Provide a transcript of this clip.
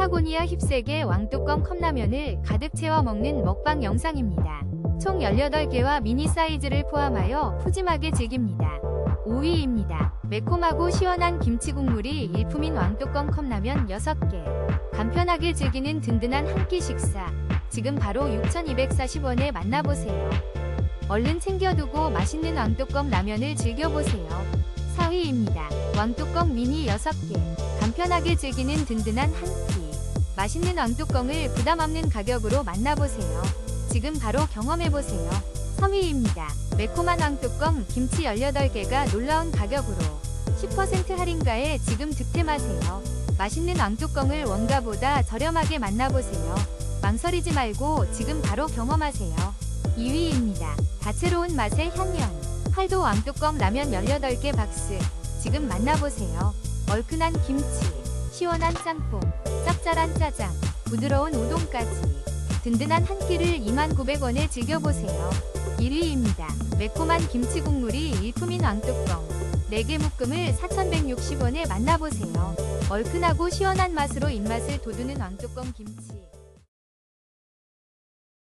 파타고니아 힙색의 왕뚜껑 컵라면을 가득 채워 먹는 먹방 영상입니다. 총 18개와 미니 사이즈를 포함하여 푸짐하게 즐깁니다. 5위입니다. 매콤하고 시원한 김치 국물이 일품인 왕뚜껑 컵라면 6개. 간편하게 즐기는 든든한 한 끼 식사. 지금 바로 6,240원에 만나보세요. 얼른 챙겨두고 맛있는 왕뚜껑 라면을 즐겨보세요. 4위입니다. 왕뚜껑 미니 6개. 간편하게 즐기는 든든한 한 끼. 맛있는 왕뚜껑을 부담 없는 가격으로 만나보세요. 지금 바로 경험해보세요. 3위입니다. 매콤한 왕뚜껑 김치 18개가 놀라운 가격으로 10% 할인가에 지금 득템하세요. 맛있는 왕뚜껑을 원가보다 저렴하게 만나보세요. 망설이지 말고 지금 바로 경험하세요. 2위입니다. 다채로운 맛의 향연. 팔도 왕뚜껑 라면 18개 박스. 지금 만나보세요. 얼큰한 김치, 시원한 짬뽕, 짭짤한 짜장, 부드러운 우동까지. 든든한 한 끼를 29,900원에 즐겨보세요. 1위입니다. 매콤한 김치 국물이 일품인 왕뚜껑. 4개 묶음을 4,160원에 만나보세요. 얼큰하고 시원한 맛으로 입맛을 돋우는 왕뚜껑 김치.